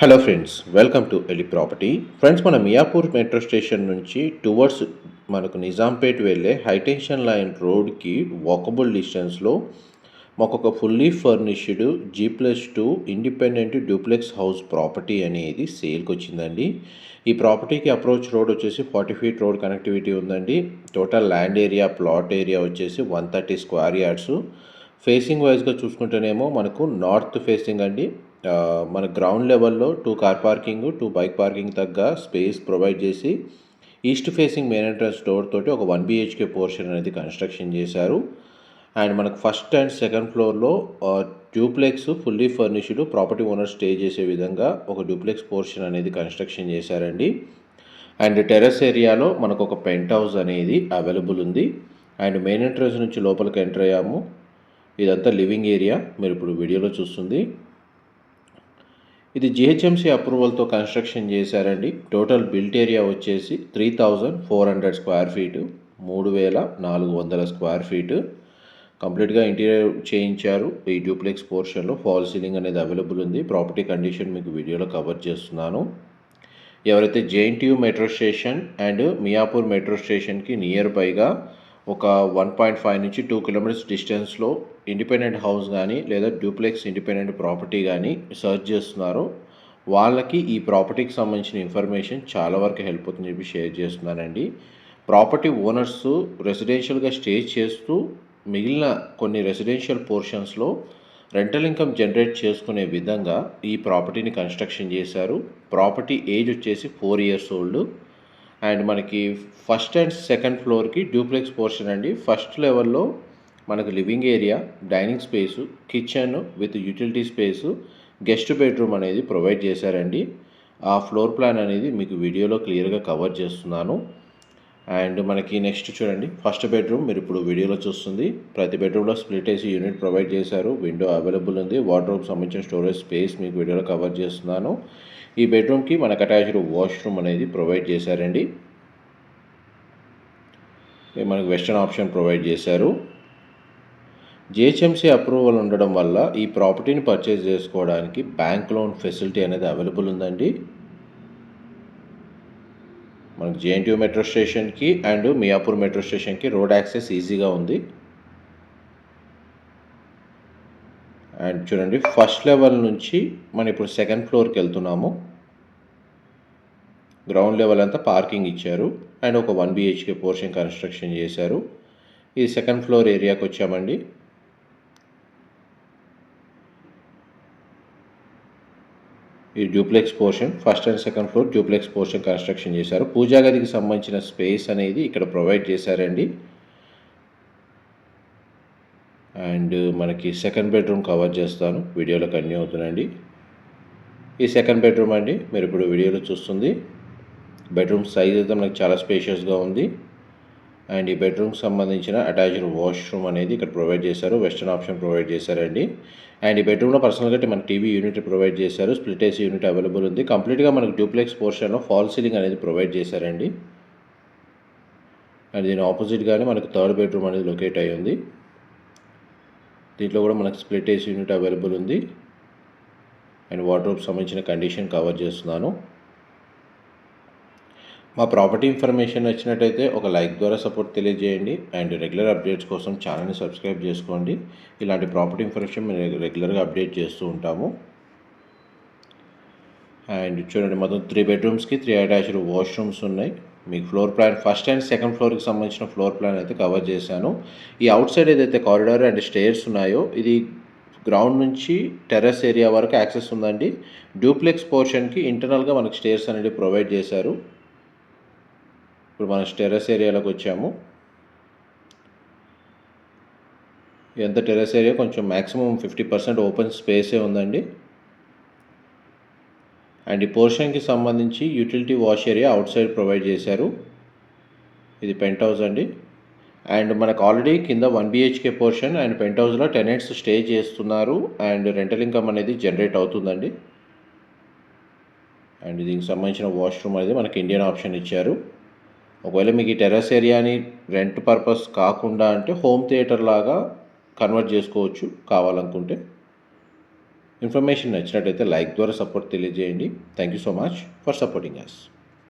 Hello friends welcome to Eli property friends మన Miyapur metro station నుంచి towards మనకు నిజాంపేట్ వెళ్ళే హైటెన్షన్ లైన్ రోడ్కి వాకబుల్ డిస్టెన్స్లో మాకు ఒక fully furnished G plus two independent duplex house property అనేది సేల్కి వచ్చిందండి. ఈ ప్రాపర్టీకి అప్రోచ్ రోడ్ వచ్చేసి ఫార్టీ ఫీట్ రోడ్ కనెక్టివిటీ ఉందండి. Total land area plot area వచ్చేసి one thirty square yards facing వైజ్గా చూసుకుంటేనేమో మనకు నార్త్ ఫేసింగ్ అండి. మన గ్రౌండ్ లెవెల్లో two car parking two bike parking తగ్గ స్పేస్ ప్రొవైడ్ చేసి east facing main entrance door తోటి ఒక వన్ బిహెచ్కే పోర్షన్ అనేది కన్స్ట్రక్షన్ చేశారు. అండ్ మనకు ఫస్ట్ అండ్ సెకండ్ ఫ్లోర్లో duplex fully furnished property owner stay చేసే విధంగా ఒక డ్యూప్లెక్స్ పోర్షన్ అనేది కన్స్ట్రక్షన్ చేశారండి. అండ్ టెర్రస్ ఏరియాలో మనకు ఒక పెంట్ హౌస్ అనేది అవైలబుల్ ఉంది. అండ్ మెయిన్ ఎంట్రన్స్ నుంచి లోపలికి ఎంటర్ అయ్యాము. ఇదంతా లివింగ్ ఏరియా మీరు ఇప్పుడు వీడియోలో చూస్తుంది. ఇది జిహెచ్ఎంసీ అప్రూవల్తో కన్స్ట్రక్షన్ చేశారండి. టోటల్ బిల్ట్ ఏరియా వచ్చేసి three thousand four hundred square feet మూడు వేల నాలుగు వందల స్క్వేర్ ఫీటు. కంప్లీట్గా ఇంటీరియర్ చేయించారు. ఈ డూప్లెక్స్ పోర్షన్లో ఫాల్ సీలింగ్ అనేది అవైలబుల్ ఉంది. ప్రాపర్టీ కండిషన్ మీకు వీడియోలో కవర్ చేస్తున్నాను. ఎవరైతే JNTU metro station and Miyapur metro స్టేషన్కి నియర్ బైగా ఒక వన్ పాయింట్ ఫైవ్ నుంచి టూ కిలోమీటర్స్ డిస్టెన్స్లో ఇండిపెండెంట్ హౌస్ కానీ లేదా డూప్లెక్స్ ఇండిపెండెంట్ ప్రాపర్టీ కానీ సర్చ్ చేస్తున్నారు. వాళ్ళకి ఈ ప్రాపర్టీకి సంబంధించిన ఇన్ఫర్మేషన్ చాలా వరకు హెల్ప్ అవుతుందని చెప్పి షేర్ చేస్తున్నానండి. ప్రాపర్టీ ఓనర్స్ రెసిడెన్షియల్గా స్టే చేస్తూ మిగిలిన కొన్ని రెసిడెన్షియల్ పోర్షన్స్లో రెంటల్ ఇన్కమ్ జనరేట్ చేసుకునే విధంగా ఈ ప్రాపర్టీని కన్స్ట్రక్షన్ చేశారు. ప్రాపర్టీ ఏజ్ వచ్చేసి ఫోర్ ఇయర్స్ ఓల్డ్. అండ్ మనకి ఫస్ట్ అండ్ సెకండ్ ఫ్లోర్కి డూప్లెక్స్ పోర్షన్ అండి. ఫస్ట్ లెవెల్లో మనకు living area dining space kitchen with utility space guest bedroom అనేది ప్రొవైడ్ చేశారండి. ఆ ఫ్లోర్ ప్లాన్ అనేది మీకు వీడియోలో క్లియర్గా కవర్ చేస్తున్నాను. అండ్ మనకి నెక్స్ట్ చూడండి. ఫస్ట్ బెడ్రూమ్ మీరు ఇప్పుడు వీడియోలో చూస్తుంది. ప్రతి బెడ్రూమ్లో స్ప్లిట్ ఏసీ యూనిట్ ప్రొవైడ్ చేశారు. విండో అవైలబుల్ ఉంది. వార్డ్రోబ్ సంబంధించిన స్టోరేజ్ స్పేస్ మీకు వీడియోలో కవర్ చేస్తున్నాను. ఈ బెడ్రూమ్కి మనకు అటాచ్డ్ వాష్రూమ్ అనేది ప్రొవైడ్ చేశారండి. మనకు వెస్టర్న్ ఆప్షన్ ప్రొవైడ్ చేశారు. జిహెచ్ఎంసీ అప్రూవల్ ఉండడం వల్ల ఈ ప్రాపర్టీని పర్చేజ్ చేసుకోవడానికి బ్యాంక్ లోన్ ఫెసిలిటీ అనేది అవైలబుల్ ఉందండి. మనకు జేఎన్టీయూ మెట్రో స్టేషన్కి అండ్ మియాపూర్ మెట్రో స్టేషన్కి రోడ్ యాక్సెస్ ఈజీగా ఉంది. అండ్ చూడండి ఫస్ట్ లెవెల్ నుంచి మనం ఇప్పుడు సెకండ్ ఫ్లోర్కి వెళ్తున్నాము. గ్రౌండ్ లెవెల్ అంతా పార్కింగ్ ఇచ్చారు. అండ్ ఒక వన్ బిహెచ్కే పోర్షన్ కన్స్ట్రక్షన్ చేశారు. ఇది సెకండ్ ఫ్లోర్ ఏరియాకి వచ్చామండి. ఈ duplex portion first and second floor duplex portion construction చేశారు. పూజా గదికి సంబంధించిన స్పేస్ అనేది ఇక్కడ ప్రొవైడ్ చేశారండి. అండ్ మనకి సెకండ్ బెడ్రూమ్ కవర్ చేస్తాను. వీడియోలో కన్యూ అవుతుందండి ఈ సెకండ్ బెడ్రూమ్ అండి. మీరు ఇప్పుడు వీడియోలో చూస్తుంది. బెడ్రూమ్ సైజ్ అయితే మనకి చాలా స్పేషియస్గా ఉంది. అండ్ ఈ బెడ్రూమ్కి సంబంధించిన అటాచ్డ్ వాష్రూమ్ అనేది ఇక్కడ ప్రొవైడ్ చేశారు. వెస్టర్న్ ఆప్షన్ ప్రొవైడ్ చేశారండి. అండ్ ఈ బెడ్రూమ్లో పర్సనల్గా మన టీవీ యూనిట్ ప్రొవైడ్ చేశారు. స్ప్లిట్ ఏసీ యూనిట్ అవైలబుల్ ఉంది. కంప్లీట్గా మనకు డూప్లెక్స్ పోర్షన్లో ఫాల్ సీలింగ్ అనేది ప్రొవైడ్ చేశారండి. అండ్ దీని ఆపోజిట్గానే మనకు థర్డ్ బెడ్రూమ్ అనేది లొకేట్ అయ్యి ఉంది. దీంట్లో కూడా మనకు స్ప్లిట్ ఏసీ యూనిట్ అవైలబుల్ ఉంది. అండ్ వార్డ్రోబ్ సంబంధించిన కండిషన్ కవర్ చేస్తున్నాను. మా ప్రాపర్టీ ఇన్ఫర్మేషన్ నచ్చినట్టయితే ఒక లైక్ ద్వారా సపోర్ట్ తెలియజేయండి అండ్ రెగ్యులర్ అప్డేట్స్ కోసం ఛానల్ని సబ్స్క్రైబ్ చేసుకోండి. ఇలాంటి ప్రాపర్టీ ఇన్ఫర్మేషన్ మేము రెగ్యులర్గా అప్డేట్ చేస్తూ ఉంటాము. అండ్ చూడండి మొత్తం త్రీ బెడ్రూమ్స్కి త్రీ అటాచ్డ్ వాష్రూమ్స్ ఉన్నాయి. మీకు floor plan first and second ఫ్లోర్కి సంబంధించిన ఫ్లోర్ ప్లాన్ అయితే కవర్ చేశాను. ఈ అవుట్ సైడ్ ఏదైతే కారిడార్ అండ్ స్టేర్స్ ఉన్నాయో ఇది గ్రౌండ్ నుంచి టెర్రస్ ఏరియా వరకు యాక్సెస్ ఉందండి. డూప్లెక్స్ పోర్షన్కి ఇంటర్నల్గా మనకు స్టేర్స్ అనేది ప్రొవైడ్ చేశారు. ఇప్పుడు మనం టెర్రస్ ఏరియాలోకి వచ్చాము. ఎంత టెర్రస్ ఏరియా? కొంచెం మ్యాక్సిమం ఫిఫ్టీ పర్సెంట్ ఓపెన్ స్పేసే ఉందండి. అండ్ ఈ పోర్షన్కి సంబంధించి utility wash area outside provide చేశారు. ఇది పెంట్ హౌస్ అండి. అండ్ మనకు ఆల్రెడీ కింద వన్ బిహెచ్కే పోర్షన్ అండ్ పెంట్ హౌస్లో టెనెంట్స్ స్టే చేస్తున్నారు. అండ్ రెంటల్ ఇన్కమ్ అనేది జనరేట్ అవుతుందండి. అండ్ దీనికి సంబంధించిన వాష్రూమ్ అనేది మనకి ఇండియన్ ఆప్షన్ ఇచ్చారు. ఒకవేళ మీకు ఈ టెర్రస్ ఏరియాని రెంట్ పర్పస్ కాకుండా అంటే హోమ్ థియేటర్ లాగా కన్వర్ట్ చేసుకోవచ్చు కావాలనుకుంటే. ఇన్ఫర్మేషన్ నచ్చినట్టయితే లైక్ ద్వారా సపోర్ట్ తెలియజేయండి. Thank you so much for supporting us